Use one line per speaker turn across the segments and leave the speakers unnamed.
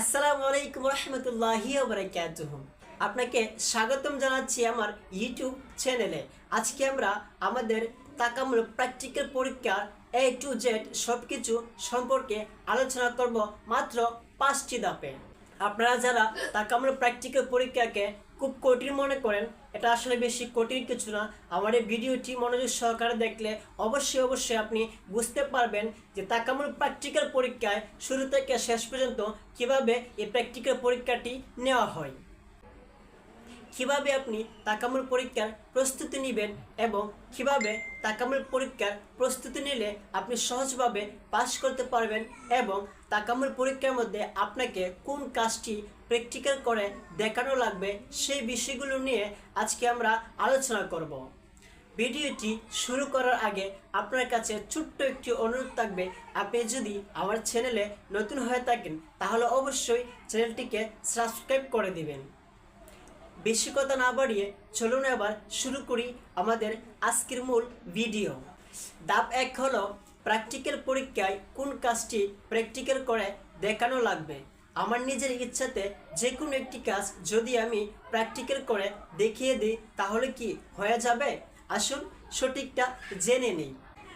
আসসালামু আলাইকুম রহমতুল্লাহি ওবরাকাতুহুম আপনাকে স্বাগতম জানাচ্ছি আমার ইউটিউব চ্যানেলে। আজকে আমরা আমাদের তাকামূলক প্র্যাকটিক্যাল পরীক্ষার এ টু জেড সব কিছু সম্পর্কে আলোচনা করব মাত্র পাঁচটি ধাপে। আপনারা যারা তাকামূলক প্র্যাকটিক্যাল পরীক্ষাকে খুব কঠিন মনে করেন, এটা আসলে বেশি কঠিন কিছু না। আমার এই ভিডিওটি মনোযোগ সহকারে দেখলে অবশ্যই অবশ্যই আপনি বুঝতে পারবেন যে তাকামুল প্র্যাকটিক্যাল পরীক্ষায় শুরু থেকে শেষ পর্যন্ত কীভাবে এই প্র্যাকটিক্যাল পরীক্ষাটি নেওয়া হয়। কীভাবে আপনি তাকামুল পরীক্ষার প্রস্তুতি নেবেন এবং কীভাবে তাকামুল পরীক্ষার প্রস্তুতি নিলে আপনি সহজভাবে পাস করতে পারবেন এবং তাকামুল পরীক্ষার মধ্যে আপনাকে কোন কাজটি প্র্যাকটিক্যাল করে দেখানো লাগবে সেই বিষয়গুলো নিয়ে আজকে আমরা আলোচনা করব। ভিডিওটি শুরু করার আগে আপনার কাছে ছোট্ট একটি অনুরোধ থাকবে, আপনি যদি আমার চ্যানেলে নতুন হয়ে থাকেন তাহলে অবশ্যই চ্যানেলটিকে সাবস্ক্রাইব করে দিবেন। বেশি কথা না বাড়িয়ে চলুন এবার শুরু করি আমাদের আজকের মূল ভিডিও। ধাপ এক হলো প্র্যাকটিক্যাল পরীক্ষায় কোন কাজটি প্র্যাকটিক্যাল করে দেখানো লাগবে। আমার নিজের ইচ্ছাতে যে কোনো একটি কাজ যদি আমি প্র্যাকটিক্যাল করে দেখিয়ে দিই তাহলে কি হয়ে যাবে? আসুন সঠিকটা জেনে নেই।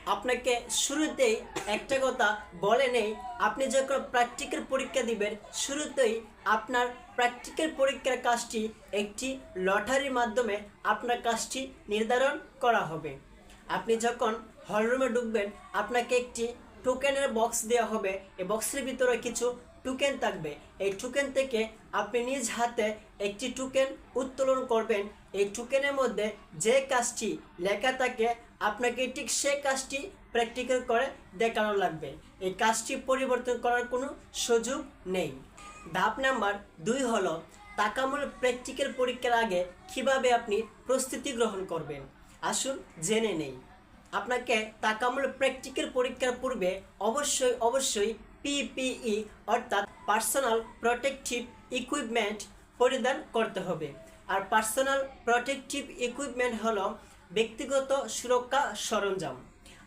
আপনাকে শুরুতেই একটা কথা বলে নেই। আপনি যখন প্র্যাকটিক্যাল পরীক্ষা দিবেন, শুরুতেই আপনার প্র্যাকটিক্যাল পরীক্ষার কাজটি একটি লটারির মাধ্যমে আপনার কাজটি নির্ধারণ করা হবে। আপনি যখন হলরুমে ঢুকবেন, আপনাকে একটি টোকেনের বক্স দেওয়া হবে। এই বক্সের ভিতরে কিছু টোকেন থাকবে। এই টোকেন থেকে আপনি নিজ হাতে একটি টোকেন উত্তোলন করবেন। এই টোকেনের মধ্যে যে কাজটি লেখা থাকে আপনাকে ঠিক সে কাজটি প্র্যাকটিক্যাল করে দেখানো লাগবে। এই কাজটি পরিবর্তন করার কোনো সুযোগ নেই। ধাপ নাম্বার দুই হলো তাকামূল প্র্যাকটিক্যাল পরীক্ষার আগে কীভাবে আপনি প্রস্তুতি গ্রহণ করবেন। আসুন জেনে নেই। আপনাকে তাকামূল প্র্যাকটিক্যাল পরীক্ষার পূর্বে অবশ্যই অবশ্যই পিপিই অর্থাৎ পার্সোনাল প্রোটেকটিভ ইকুইপমেন্ট পরিধান করতে হবে। আর পার্সোনাল প্রোটেকটিভ ইকুইপমেন্ট হলো ব্যক্তিগত সুরক্ষা সরঞ্জাম।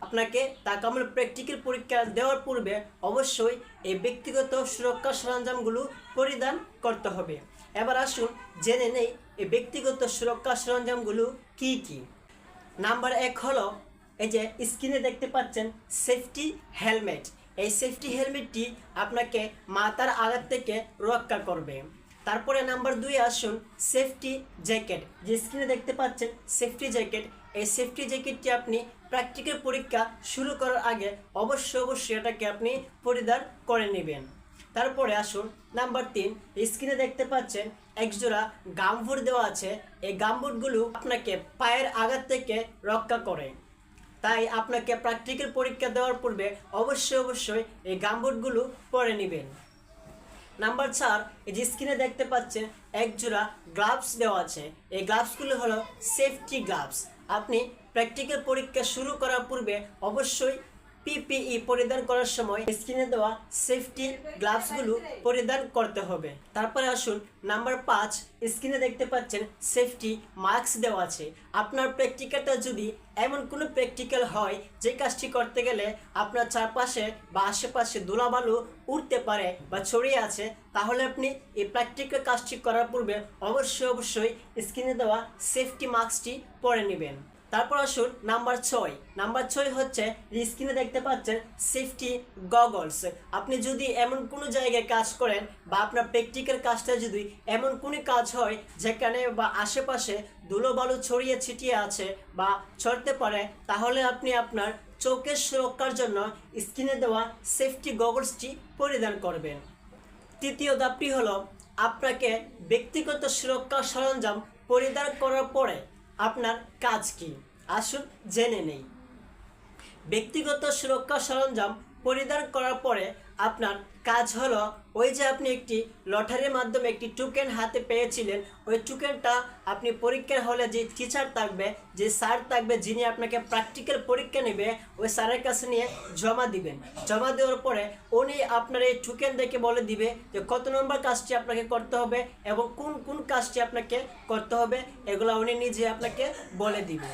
আপনাকে তাকামূল প্র্যাকটিক্যাল পরীক্ষা দেওয়ার পূর্বে অবশ্যই এই ব্যক্তিগত সুরক্ষা সরঞ্জামগুলো পরিধান করতে হবে। এবার আসুন জেনে নেই এই ব্যক্তিগত সুরক্ষা সরঞ্জামগুলো কি কি। নাম্বার এক হলো এই যে স্ক্রিনে দেখতে পাচ্ছেন সেফটি হেলমেট এই সেফটি হেলমেটটি আপনাকে মাথার আঘাত থেকে রক্ষা করবে। তারপরে নাম্বার দুই আসুন সেফটি জ্যাকেট যে স্ক্রিনে দেখতে পাচ্ছেন সেফটি জ্যাকেট এই সেফটি জ্যাকেটটি আপনি প্র্যাকটিক্যাল পরীক্ষা শুরু করার আগে অবশ্যই অবশ্যই এটাকে আপনি পরিধান করে নেবেন। তারপরে আসুন, নাম্বার তিন স্ক্রিনে দেখতে পাচ্ছেন, একজোড়া গামবুট দেওয়া আছে। এই গামবুটগুলো আপনাকে পায়ের আঘাত থেকে রক্ষা করে। তাই আপনাকে প্র্যাকটিক্যাল পরীক্ষা দেওয়ার পূর্বে অবশ্যই অবশ্যই এই গামবুটগুলো পরে নেবেন। নাম্বার চার, এই যে স্ক্রিনে দেখতে পাচ্ছেন একজোড়া গ্লাভস দেওয়া আছে। এই গ্লাভসগুলো হলো সেফটি গ্লাভস আপনি প্র্যাকটিক্যাল পরীক্ষা শুরু করার পূর্বে অবশ্যই পিপিই পরিধান করার সময় স্ক্রিনে দেওয়া সেফটি গ্লাভসগুলো পরিধান করতে হবে। তারপরে আসুন নাম্বার পাঁচ স্ক্রিনে দেখতে পাচ্ছেন সেফটি মাস্ক দেওয়া আছে। আপনার প্র্যাকটিক্যালটা যদি এমন কোনো প্র্যাকটিক্যাল হয়, যে কাজটি করতে গেলে আপনার চারপাশে বা আশেপাশে ধুলাবালু উঠতে পারে বা ছড়িয়ে আছে, তাহলে আপনি এই প্র্যাকটিক্যাল কাজটি করার পূর্বে অবশ্যই অবশ্যই স্ক্রিনে দেওয়া সেফটি মাস্কটি পরে নেবেন। তারপর আসুন নাম্বার ছয়। নাম্বার ছয় হচ্ছে স্ক্রিনে দেখতে পাচ্ছেন সেফটি গগলস আপনি যদি এমন কোনো জায়গায় কাজ করেন বা আপনার প্র্যাকটিক্যাল কাজটা যদি এমন কোনো কাজ হয় যেখানে বা আশেপাশে ধুলোবালু ছড়িয়ে ছিটিয়ে আছে বা ছড়তে পারে, তাহলে আপনি আপনার চোখের সুরক্ষার জন্য স্ক্রিনে দেওয়া সেফটি গগলসটি পরিধান করবেন। তৃতীয় ধাপটি হলো, আপনাকে ব্যক্তিগত সুরক্ষা সরঞ্জাম পরিধান করার পরে আপনার কাজ কি? আসুন জেনে নেই। ব্যক্তিগত সুরক্ষা সরঞ্জাম পরিধান করার পরে আপনার কাজ হলো ওই যে আপনি একটি লটারির মাধ্যমে একটি টোকেন হাতে পেয়েছিলেন, ওই টোকেনটা আপনি পরীক্ষার হলে যে টিচার থাকবে, যে স্যার থাকবে, যিনি আপনাকে প্র্যাকটিক্যাল পরীক্ষা নেবে, ওই স্যারের কাছে নিয়ে জমা দিবেন। জমা দেওয়ার পরে উনি আপনার এই টোকেন দেখে বলে দিবে যে কত নম্বর কাজটি আপনাকে করতে হবে এবং কোন কোন কাজটি আপনাকে করতে হবে, এগুলো উনি নিজে আপনাকে বলে দিবে।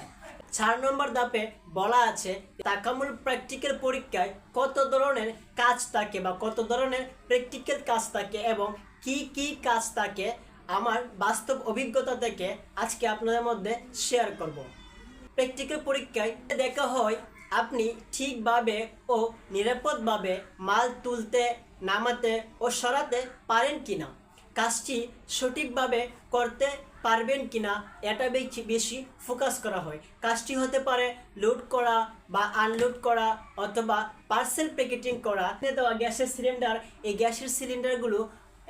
চার নম্বর ধাপে বলা আছে তাকামুল প্র্যাকটিক্যাল পরীক্ষায় কত ধরনের কাজ থাকে বা কত ধরনের প্র্যাকটিক্যাল কাজ থাকে এবং কি কি কাজ থাকে আমার বাস্তব অভিজ্ঞতা থেকে আজকে আপনাদের মধ্যে শেয়ার করব। প্র্যাকটিক্যাল পরীক্ষায় দেখা হয় আপনি ঠিকভাবে ও নিরাপদভাবে মাল তুলতে, নামাতে ও সরাতে পারেন কিনা, কাজটি সঠিকভাবে করতে পারবেন কিনা এটা বেশি ফোকাস করা হয়। কাজটি হতে পারে লোড করা বা আনলোড করা অথবা পার্সেল প্যাকেটিং করা। দেওয়া গ্যাসের সিলিন্ডার এই গ্যাসের সিলিন্ডারগুলো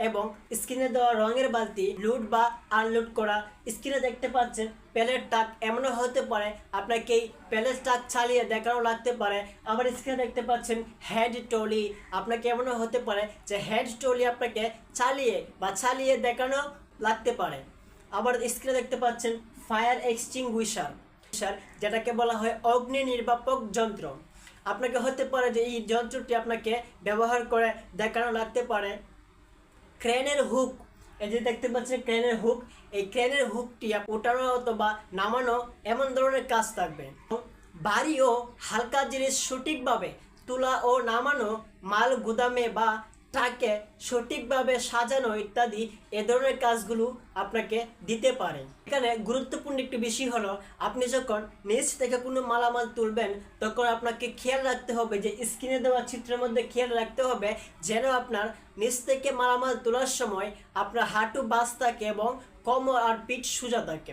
এবং স্ক্রিনে দেওয়া রঙের বালতি লোড বা আনলোড করা। স্ক্রিনে দেখতে পাচ্ছেন প্যালেট টাক এমনও হতে পারে। আপনাকে এই প্যালেট টাক চালিয়ে দেখানো লাগতে পারে। আবার স্ক্রিনে দেখতে পাচ্ছেন হেড টলি আপনাকে এমনও হতে পারে যে হেড টলি আপনাকে চালিয়ে বা চালিয়ে দেখানো লাগতে পারে। আবার স্ক্রিনে দেখতে পাচ্ছেন ফায়ার এক্সটিংগুইশার যেটাকে বলা হয় অগ্নি নির্বাপক যন্ত্র। আপনাকে হতে পারে যে এই যন্ত্রটি আপনাকে ব্যবহার করে দেখানো লাগতে পারে। ক্রেনের হুক, এই যে দেখতে পাচ্ছেন ক্রেনের হুক, এই ক্রেনের হুকটি ওঠানো অথবা নামানো এমন ধরনের কাজ থাকবে। ভারী ও হালকা জিনিস সঠিকভাবে তোলা ও নামানো মাল, গুদামে বা ট্রাকে সঠিকভাবে সাজানো ইত্যাদি এ ধরনের কাজগুলো আপনাকে দিতে পারে। এখানে গুরুত্বপূর্ণ একটি বিষয় হলো, আপনি যখন নিচ থেকে কোনো মালামাল তুলবেন, তখন আপনাকে খেয়াল রাখতে হবে যে স্ক্রিনে দেওয়া চিত্রের মধ্যে খেয়াল রাখতে হবে যেন আপনার নিচ থেকে মালামাল তোলার সময় আপনার হাঁটু বাস থাকে এবং কোমর আর পিঠ সোজা থাকে।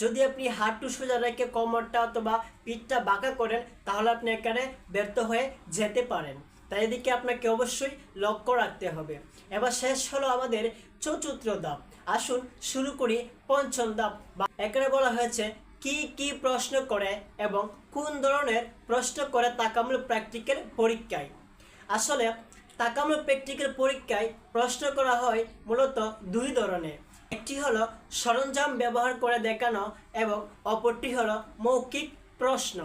যদি আপনি হাঁটু সোজা রেখে কোমরটা অথবা পিঠটা বাঁকা করেন, তাহলে আপনি এখানে ব্যর্থ হয়ে যেতে পারেন। তাই এদিকে আপনাকে অবশ্যই লক্ষ্য রাখতে হবে। এবার শেষ হলো আমাদের চতুর্থ ধাপ। আসুন শুরু করি পঞ্চম ধাপ। এখানে বলা হয়েছে, কি কি প্রশ্ন করে এবং কোন ধরনের প্রশ্ন করে তাকামূল প্র্যাকটিক্যাল পরীক্ষায়। আসলে তাকামূল প্র্যাকটিক্যাল পরীক্ষায় প্রশ্ন করা হয় মূলত দুই ধরনের। একটি হলো সরঞ্জাম ব্যবহার করে দেখানো এবং অপরটি হলো মৌখিক প্রশ্ন।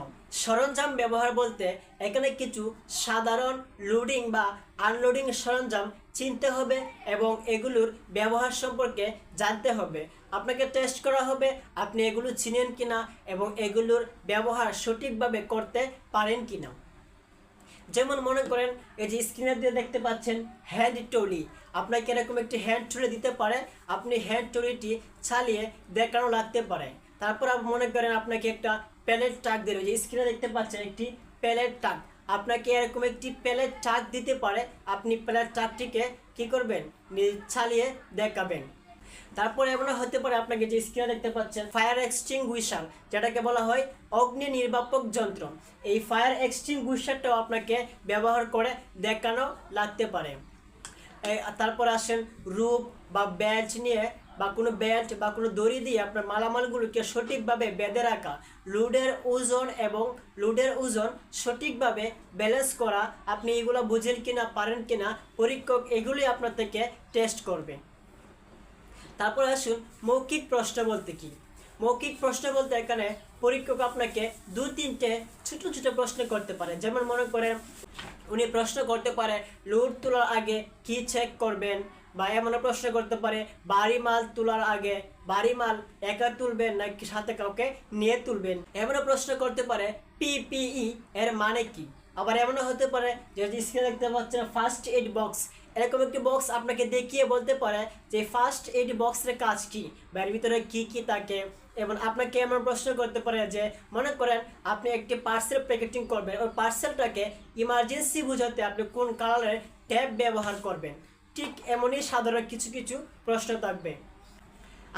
সরঞ্জাম ব্যবহার বলতে এখানে কিছু সাধারণ লোডিং বা আনলোডিং সরঞ্জাম চিনতে হবে এবং এগুলোর ব্যবহার সম্পর্কে জানতে হবে। আপনাকে টেস্ট করা হবে, আপনি এগুলো চিনেন কিনা এবং এগুলোর ব্যবহার সঠিকভাবে করতে পারেন কিনা। যেমন মনে করেন, এই যে স্ক্রিনে দিয়ে দেখতে পাচ্ছেন হ্যান্ড টলি আপনাকে এরকম একটি হ্যান্ড টলি দিতে পারে, আপনি হ্যান্ড টলিটি চালিয়ে দেখানো লাগতে পারে। তারপর মনে করেন আপনাকে একটা প্যালেট টাক দিল যে স্ক্রিনে দেখতে পাচ্ছেন একটি প্যালেট টাক। আপনাকে এরকম একটি প্যালেট টাক দিতে পারে। আপনি প্যালেট টাকটিকে কি করবেন? চালিয়ে দেখাবেন। তারপরে এমন হতে পারে আপনাকে যে স্ক্রিনে দেখতে পাচ্ছেন ফায়ার এক্সটিংগুইশার যেটাকে বলা হয় অগ্নি নির্বাপক যন্ত্র। এই ফায়ার এক্সটিংগুইশারটাও আপনাকে ব্যবহার করে দেখানো লাগতে পারে। তারপর আসেন রূপ বা ব্যাচ নিয়ে বা কোনো ব্যাল্ট বা কোনো দড়ি দিয়ে আপনার মালামালগুলোকে সঠিকভাবে বেঁধে রাখা, লোডের ওজন এবং লোডের ওজন সঠিকভাবে ব্যালেন্স করা, আপনি এগুলো বুঝেন কিনা, পারেন কিনা, পরীক্ষক এগুলি আপনার থেকে টেস্ট করবে। তারপর আসুন মৌখিক প্রশ্ন বলতে কি? মৌখিক প্রশ্ন বলতে এখানে পরীক্ষক আপনাকে দু, তিনটে ছোট ছোট প্রশ্ন করতে পারে। যেমন মনে করেন, উনি প্রশ্ন করতে পারে, লোড তোলার আগে কি চেক করবেন? বা এমন প্রশ্ন করতে পারে, বাড়ি মাল তোলার আগে বাড়ি মাল একা তুলবেন নাকি সাথে কাউকে নিয়ে তুলবেন? এমন প্রশ্ন করতে পারে পিপিই এর মানে কি? আবার এমনও হতে পারে যে স্ক্রিনে দেখতে পাচ্ছেন ফার্স্ট এড বক্স এরকম একটি বক্স আপনাকে দেখিয়ে বলতে পারে যে ফার্স্ট এড বক্সের কাজ কি? বা এর ভিতরে কি কি থাকে? এবং আপনাকে এমন প্রশ্ন করতে পারে যে, মনে করেন আপনি একটি পার্সেল প্যাকেটিং করবেন। ওই পার্সেলটাকে ইমার্জেন্সি বোঝাতে আপনি কোন কালারের ট্যাব ব্যবহার করবেন? ঠিক এমনই সাধারণ কিছু কিছু প্রশ্ন থাকবে।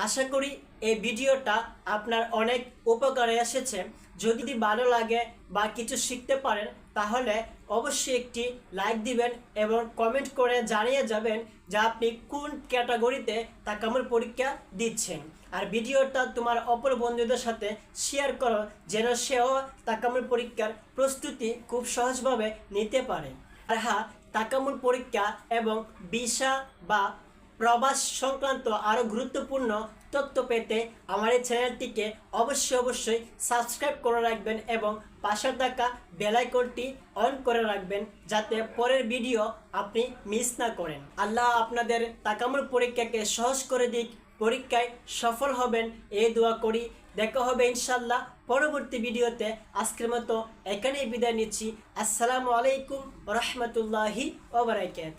আশা করি এই ভিডিওটা আপনার অনেক উপকারে এসেছে। যদি ভালো লাগে বা কিছু শিখতে পারেন, তাহলে অবশ্যই একটি লাইক দিবেন এবং কমেন্ট করে জানিয়ে যাবেন যে আপনি কোন ক্যাটাগরিতে তা তাকামুল পরীক্ষা দিচ্ছেন। আর ভিডিওটা তোমার অপর বন্ধুদের সাথে শেয়ার করো, যেন সেও তাকামুল পরীক্ষার প্রস্তুতি খুব সহজভাবে নিতে পারে। আর হ্যাঁ তাকামুল পরীক্ষা এবং ভিসা বা প্রবাস সংক্রান্ত আরও গুরুত্বপূর্ণ তথ্য পেতে আমার এই চ্যানেলটিকে অবশ্যই অবশ্যই সাবস্ক্রাইব করে রাখবেন এবং পাশে থাকা বেলাইকনটি অন করে রাখবেন যাতে পরের ভিডিও আপনি মিস না করেন। আল্লাহ আপনাদের তাকামুল পরীক্ষাকে সহজ করে দিক, পরীক্ষায় সফল হবেন। এই দোয়া করি দেখা হবে ইনশাল্লাহ পরবর্তী ভিডিওতে। আজকের মতো এখানেই বিদায় নিচ্ছি। আসসালামু আলাইকুম রহমতুল্লাহি ওবরাকাত